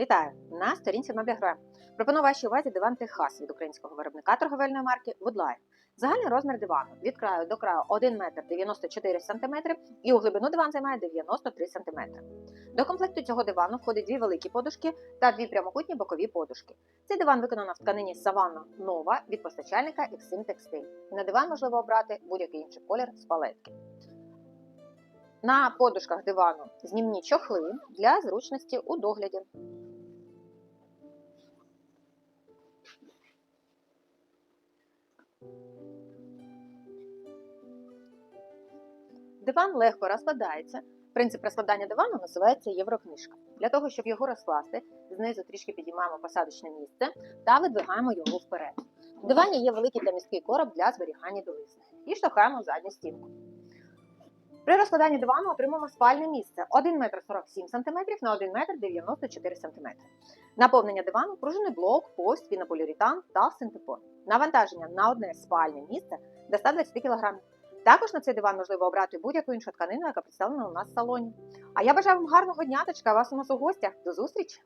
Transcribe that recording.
Вітаю! На сторінці Меблігроя. Пропоную вашій увазі диван Техас від українського виробника торговельної марки Woodline. Загальний розмір дивану від краю до краю 1 метр 94 см і у глибину диван займає 93 см. До комплекту цього дивану входить дві великі подушки та дві прямокутні бокові подушки. Цей диван виконано в тканині Savannah Nova від постачальника Exim Textile. На диван можливо обрати будь-який інший колір з палетки. На подушках дивану знімні чохли для зручності у догляді. Диван легко розкладається. Принцип розкладання дивану називається єврокнижка. Для того, щоб його розкласти, знизу трішки підіймаємо посадочне місце та видвигаємо його вперед. В дивані є великий та міський короб для зберігання білизни і штовхаємо задню стінку. При розкладанні дивану отримаємо спальне місце 1 метр 47 см на 1 метр 94 см. Наповнення дивану пружинний блок, пост, пінополіуретан та синтепон. Навантаження на одне спальне місце до 120 кг. Також на цей диван можливо обрати будь-яку іншу тканину, яка представлена у нас в салоні. А я бажаю вам гарного дня та чекаю вас у нас у гостях. До зустрічі!